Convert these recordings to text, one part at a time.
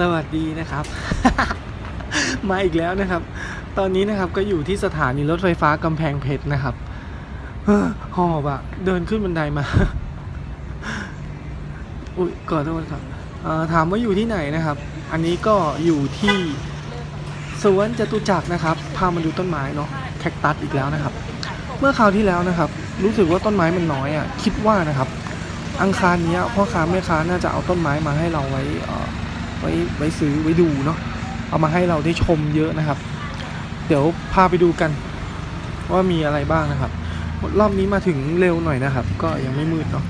สวัสดีนะครับ มาอีกแล้วนะครับ ตอนนี้นะครับก็อยู่ที่สถานีรถไฟฟ้ากำแพงเพชรนะครับหอบอะเดินขึ้นบันไดมา อุ้ยก่อนโทษครับถามว่าอยู่ที่ไหนนะครับ อันนี้ก็อยู่ที่สวนจตุจักรนะครับ พามาดูต้นไม้เนาะแคคตัสอีกแล้วนะครับ เมื่อคราวที่แล้วนะครับ รู้สึกว่าต้นไม้มันน้อยอะคิดว่านะครับ อังคารนี้พ่อค้าแม่ค้าน่าจะเอาต้นไม้มาให้เราไว้อ่อ ไว้ไว้ซื้อไว้ดูเนาะเอามาให้เราได้ชมเยอะนะครับ เดี๋ยวพาไปดูกัน ว่ามีอะไรบ้างนะครับรอบนี้มาถึงเร็วหน่อยนะครับ ก็ยังไม่มืดเนาะ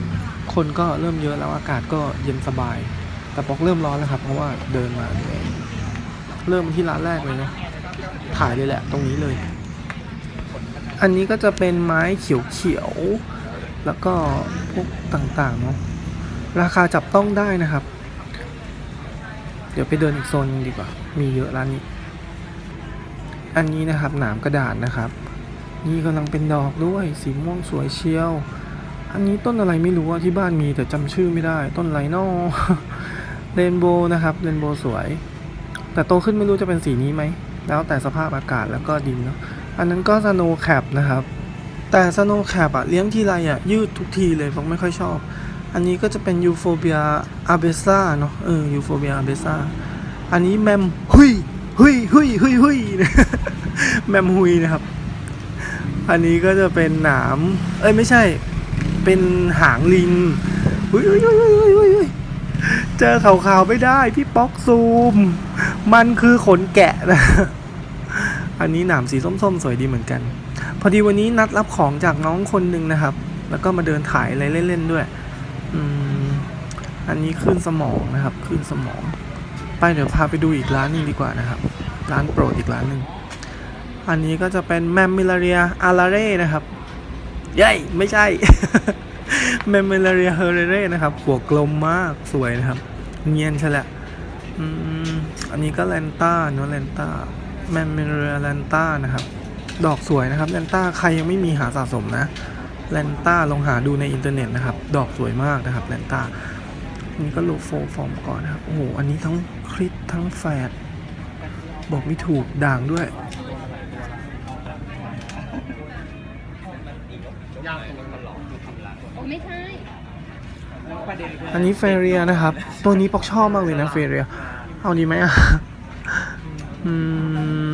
คนก็เริ่มเยอะแล้วอากาศก็เย็นสบาย แต่ปอกเริ่มร้อนแล้วครับ เพราะว่าเดินมาเริ่มที่ร้านแรกเลยเนาะถ่ายเลยแหละ ตรงนี้เลย อันนี้ก็จะเป็นไม้เขียวๆแล้วก็พวกต่างๆเนาะราคาจับต้องได้นะครับ เดี๋ยวไปเดินอีกโซนหนึงดีกว่า มีเยอะร้านนี้ อันนี้นะครับหนามกระดาษนะครับ นี่กำลังเป็นดอกด้วยสีม่วงสวยเชียว อันนี้ต้นอะไรไม่รู้ว่าที่บ้านมีแต่จำชื่อไม่ได้ ต้นไรนอเรนโบว์นะครับเรนโบว์สวย แต่โตขึ้นไม่รู้จะเป็นสีนี้ไหม แล้วแต่สภาพอากาศแล้วก็ดินเนาะอันนั้นก็สโนว์แคปนะครับ แต่สโนว์แคปอะเลี้ยงทีไรอะยืดทุกทีเลยผมไม่ค่อยชอบ อันนี้ก็จะเป็นยูโฟเบียอาเบซ่าเนาะเออยูโฟเบียอาเบซ่าอันนี้แมมหุยหุยหุยหุยหุยแมมหุยนะครับ อันนี้ก็จะเป็นหนาม เอ้ยไม่ใช่ เป็นหางลิงหุยหุยหุยหุยหุยหุยหุยเจอขาวๆไม่ได้ พี่ป๊อกซูม มันคือขนแกะนะ อันนี้หนามสีส้มๆ สวยดีเหมือนกัน พอดีวันนี้นัดรับของจากน้องคนหนึ่งนะครับ แล้วก็มาเดินถ่ายอะไรเล่นๆด้วย อันนี้ขึ้นสมองนะครับขึ้นสมอง ไปเดี๋ยวพาไปดูอีกร้านหนึงดีกว่านะครับ ร้านโปรดอีกร้านหนึ่งอันนี้ก็จะเป็นแมมมิลาเรียอาราเร่นะครับเย้ยไม่ใช่แมมมิลาเรียเฮเรเร่นะครับ หัวกลมมากสวยนะครับเนียนใช่แหละอันนี้ก็แลนต้าเนอะแลนต้าแมมมิลาเรียแลนต้านะครับ ดอกสวยนะครับแลนต้าใครยังไม่มีหาสะสมนะ แลนต้าลองหาดูในอินเทอร์เน็ตนะครับ ดอกสวยมากนะครับแลนต้าอันนี้ก็โลโฟฟอร์มก่อนนะครับ โอ้โห อันนี้ทั้งคลิปทั้งแฟดบอกไม่ถูกด่างด้วยโอ้ไม่ใช่อันนี้เฟเรียนะครับ ตัวนี้ปอกชอบมากเลยนะเฟเรีย เอาดีไหมอะ อืม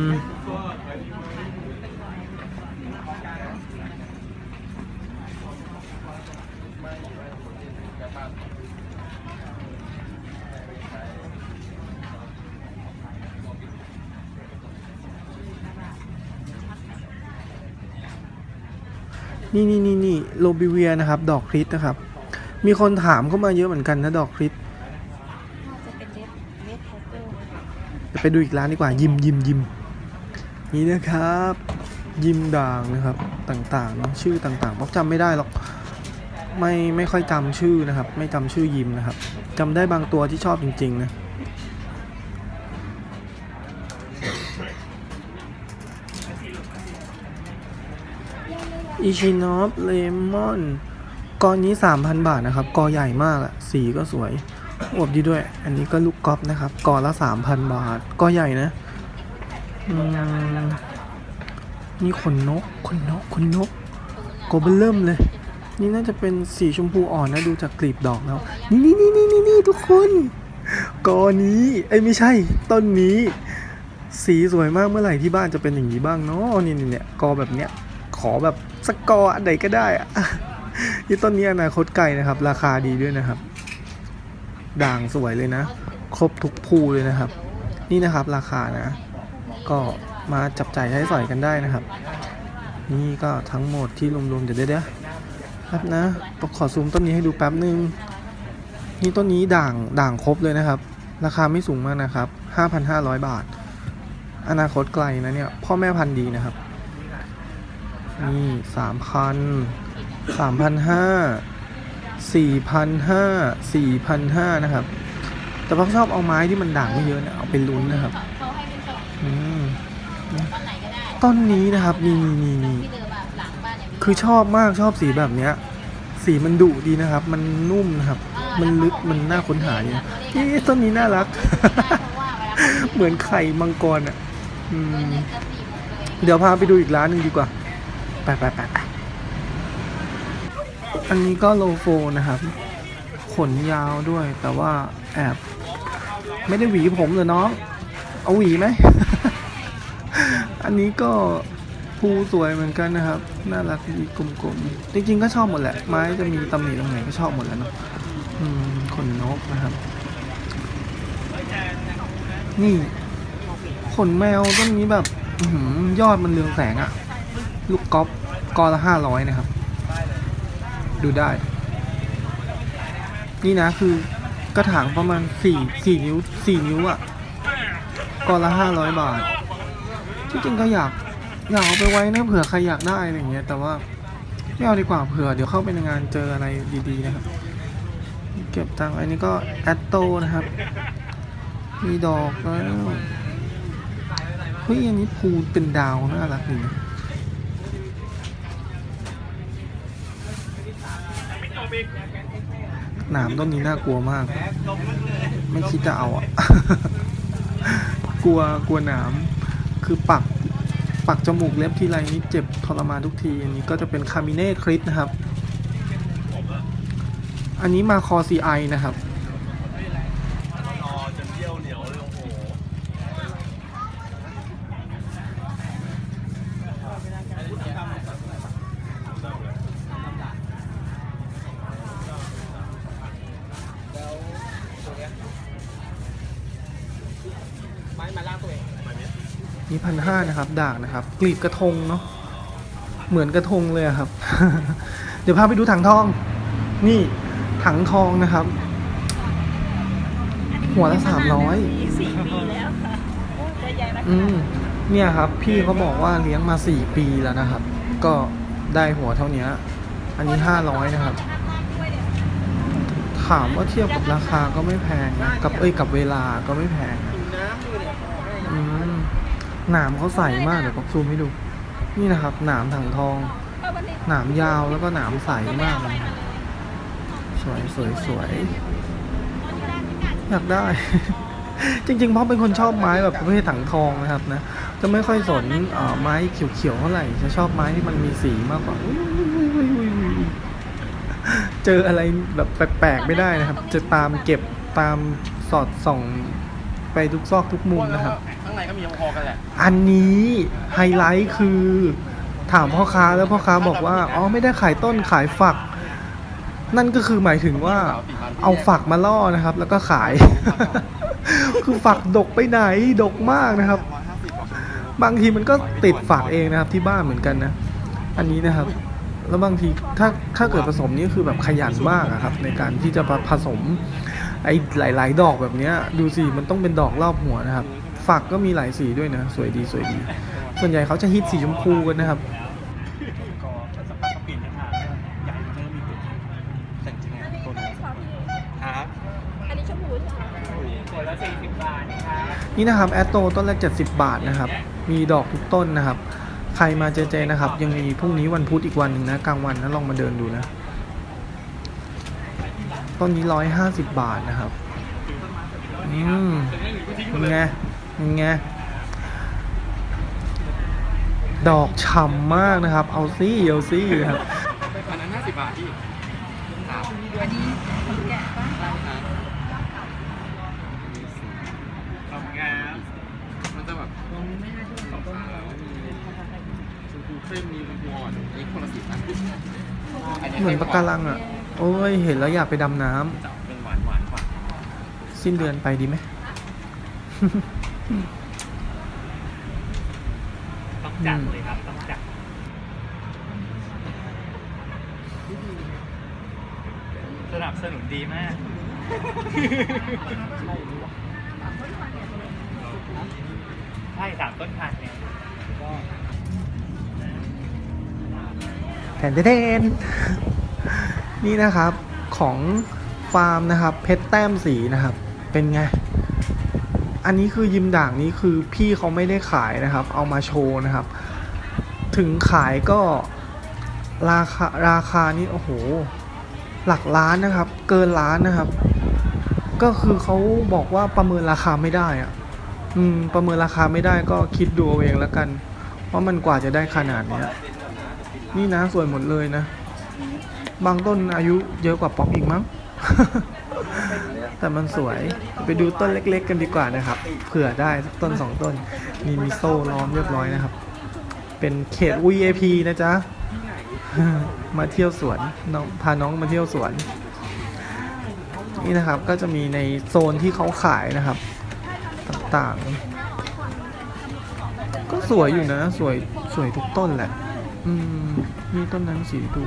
นี่นี่นี่นี่โลบิเวียนะครับ ดอกคริสนะครับ มีคนถามเข้ามาเยอะเหมือนกันนะ ดอกคริสน่าจะเป็นเลดเลดแพเตอร์เดี๋ยวไปดูอีกร้านดีกว่ายิมยิมยิมนี่นะครับ ยิมด่างนะครับต่างๆเนาะชื่อต่างๆเพราะจำไม่ได้หรอกไม่ไม่ค่อยจำชื่อนะครับ ไม่จำชื่อยิมนะครับจำได้บางตัวที่ชอบจริงๆนะ อิชินอฟเลมอนกอนี้ 3,000 บาทนะครับ กอใหญ่มากอะสีก็สวยอวบดีด้วย อันนี้ก็ลูกกอล์ฟนะครับ กอละ 3,000 บาท กอใหญ่นะนี่ขนนกขนนกขนนกกบเริ่มเลย นี่น่าจะเป็นสีชมพูอ่อนนะ ดูจากกลีบดอกแล้ว นี่นี่นี่นี่นี่นี่ทุกคน กอนี้เอ้ไม่ใช่ ต้นนี้ สีสวยมากเมื่อไหร่ที่บ้านจะเป็นอย่างนี้บ้างเนาะนี่นี่เนี่ยกอแบบเนี้ยขอแบบ สักกออันไหนก็ได้อะนี่ต้นนี้อนาคตไกลนะครับ ราคาดีด้วยนะครับ ด่างสวยเลยนะ ครบทุกภูเลยนะครับ นี่นะครับราคานะ ก็มาจับจ่ายใช้สอยกันได้นะครับ นี่ก็ทั้งหมดที่รวมๆเดี๋ยวเดี๋ยวเดี๋ยวแป๊บนะขอซูมต้นนี้ให้ดูแป๊บนึงนี่ต้นนี้ด่างด่างครบเลยนะครับ ราคาไม่สูงมากนะครับ 5,500 บาท อนาคตไกลนะเนี่ย พ่อแม่พันธุ์ดีนะครับ นี่สามพันสามพันห้าสี่พันห้าสี่พันห้านะครับ แต่พ่อชอบเอาไม้ที่มันด่างไม่เยอะเนี่ยเอาไปลุ้นนะครับต้นอืมต้นนี้นะครับนี่นี่นี่นี่คือชอบมากชอบสีแบบเนี้ย สีมันดุดีนะครับ มันนุ่มนะครับ มันลึกมันน่าค้นหาดีนะเขาเรียนี่ต้นนี้น่ารัก เหมือนไข่มังกรอะเดี๋ยวพาไปดูอีกร้านหนึ่งดีกว่า ไปไปไปไปอันนี้ก็โลโฟนะครับ ขนยาวด้วย แต่ว่าแอบไม่ได้หวีผมเลยน้อง เอาหวีไหม อันนี้ก็ภูสวยเหมือนกันนะครับ น่ารักดีกลมๆ จริงๆก็ชอบหมดแหละ ไม้จะมีตำหนิตรงไหนก็ชอบหมดแหล้วเนาะขนนกนะครับ นี่ ขนแมวต้นนี้แบบยอดมันเรืองแสงอะ ลูกก๊อฟกอละห้าร้อยนะครับ ดูได้ นี่นะคือกระถางประมาณสี่สี่นิ้วสี่นิ้วอะกอละห้าร้อยบาท ที่จริงก็อยากอยากเอาไปไว้นะเผื่อใครอยากได้อะไรอย่างเงี้ยแต่ว่าไม่เอาดีกว่าเผื่อเดี๋ยวเข้าไปในงานเจออะไรดีๆนะครับ เก็บตังค์อันนี้ก็แอตโตนะครับ มีดอกแล้วเฮ้ยอันนี้ภูเป็นดาวน่ารักดีนะ หนามต้นนี้น่ากลัวมาก ไม่คิดจะเอาอะ กลัวกลัวหนาม คือปักปักจมูกเล็บทีไรนี่เจ็บทรมานทุกที อันนี้ก็จะเป็นคามิเน่คริสนะครับ อันนี้มาคอซีไอนะครับ นี่พันห้านะครับด่างนะครับกลีบกระทงเนาะเหมือนกระทงเลยอะครับ เดี๋ยวพาไปดูถังทอง นี่ถังทองนะครับ หัวละสามร้อยสี่ปีแล้วค่ะโอ้ใจใหญ่นะอืมเนี่ยครับ พี่เขาบอกว่าเลี้ยงมาสี่ปีแล้วนะครับ ก็ได้หัวเท่านี้อันนี้ห้าร้อยนะครับ ถามว่าเทียบกับราคาก็ไม่แพงนะกับเอ้ยกับเวลาก็ไม่แพงนะอืม หนามเขาใสมากเดี๋ยวผมซูมให้ดู นี่นะครับ หนามถังทอง หนามยาวแล้วก็หนามใสมากเลยสวยสวยสวยอยากได้ จริงๆเพราะเป็นคนชอบไม้แบบประเภทถังทองนะครับนะ จะไม่ค่อยสนอ่อไม้เขียวๆเท่าไหร่ จะชอบไม้ที่มันมีสีมากกว่าอุ๊ยอุ๊ยอุ๊ยอุ๊ยอุ๊ยอุ๊ยเจออะไรแบบแปลกๆไม่ได้นะครับ จะตามเก็บตามสอดส่อง ไปทุกซอกทุกมุมนะครับ ข้างในก็มีพอกันแหละ อันนี้ไฮไลท์คือถามพ่อค้าแล้วพ่อค้าบอกว่า อ๋อไม่ได้ขายต้นขายฝัก นั่นก็คือหมายถึงว่าเอาฝักมาล่อนะครับ แล้วก็ขาย คือฝักดกไปไหนดกมากนะครับ บางทีมันก็ติดฝักเองนะครับ ที่บ้านเหมือนกันนะ อันนี้นะครับ แล้วบางทีถ้าถ้าเกิดผสมนี่คือแบบขยันมากอะครับ ในการที่จะผสม ไอ้หลาย ๆ ดอกแบบเนี้ยดูสิมันต้องเป็นดอกรอบหัวนะครับ ฝักก็มีหลายสีด้วยนะ สวยดีสวยดี ส่วนใหญ่เขาจะฮิตสีชมพูกันนะครับก็สักพักก็เปลี่ยนกระถางใหญ่มันเริ่มมีตัวแต่งจริงๆตัวนี้ครับอันนี้ชมพูใช่ไหมขวดละสี่สิบบาทนะครับนี่นะครับแอตโตต้นละ70 บาทนะครับ มีดอกทุกต้นนะครับ ใครมาเจเจนะครับ ยังมีพรุ่งนี้วันพุธอีกวันหนึ่งนะกลางวันนะลองมาเดินดูนะ ต้นนี้ร้อยห้าสิบบาทนะครับอืมเป็นไงเป็นไงดอกฉ่ำมากนะครับ เอาซี่เอาซี่ครับอันนั้นห้าสิบบาทพี่ครับอันนี้คนแก่ปะทำงานมันจะแบบสองขาวมีชมพูเข้มมีชมพูอ่อนอันนี้คนละสีนะเหมือนปะการังอะ โอ้ย เห็นแล้วอยากไปดำน้ำจะเป็นหวานหวานกว่าสิ้นเดือนไปดีไหม ต้องจัดเลยครับต้องจัดสนับสนุนดีมาก ใช่สามต้นพันเนี่ยก็แทนเทน นี่นะครับของฟาร์มนะครับ เพชรแต้มสีนะครับ เป็นไง อันนี้คือยิมด่างนี้คือพี่เขาไม่ได้ขายนะครับ เอามาโชว์นะครับ ถึงขายก็ราคาราคานี้โอ้โห หลักล้านนะครับ เกินล้านนะครับ ก็คือเขาบอกว่าประเมินราคาไม่ได้อะอืม ประเมินราคาไม่ได้ก็คิดดูเอาเองแล้วกันว่ามันกว่าจะได้ขนาดเนี้ย นี่นะสวยหมดเลยนะ บางต้นอายุเยอะกว่าป๊อกอีกมั้ง แต่มันสวยไปดูต้นเล็ก ๆ กันดีกว่านะครับ เผื่อได้สักต้นสองต้นมีมีโซ่ล้อมเรียบร้อยนะครับ เป็นเขต VIP นะจ๊ะ มาเที่ยวสวนน้องพาน้องมาเที่ยวสวน นี่นะครับก็จะมีในโซนที่เขาขายนะครับ ต่างๆ ก็สวยอยู่นะ สวยสวยทุกต้นแหละ อืมมีต้นนั้นสีดู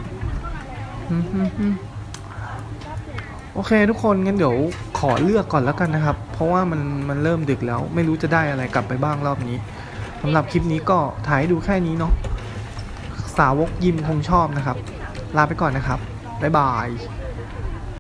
โอเคทุกคนงั้นเดี๋ยวขอเลือกก่อนแล้วกันนะครับ เพราะว่ามันมันเริ่มดึกแล้ว ไม่รู้จะได้อะไรกลับไปบ้างรอบนี้สำหรับคลิปนี้ก็ถ่ายให้ดูแค่นี้เนาะสาวกยิมคงชอบนะครับ ลาไปก่อนนะครับ บ๊ายบาย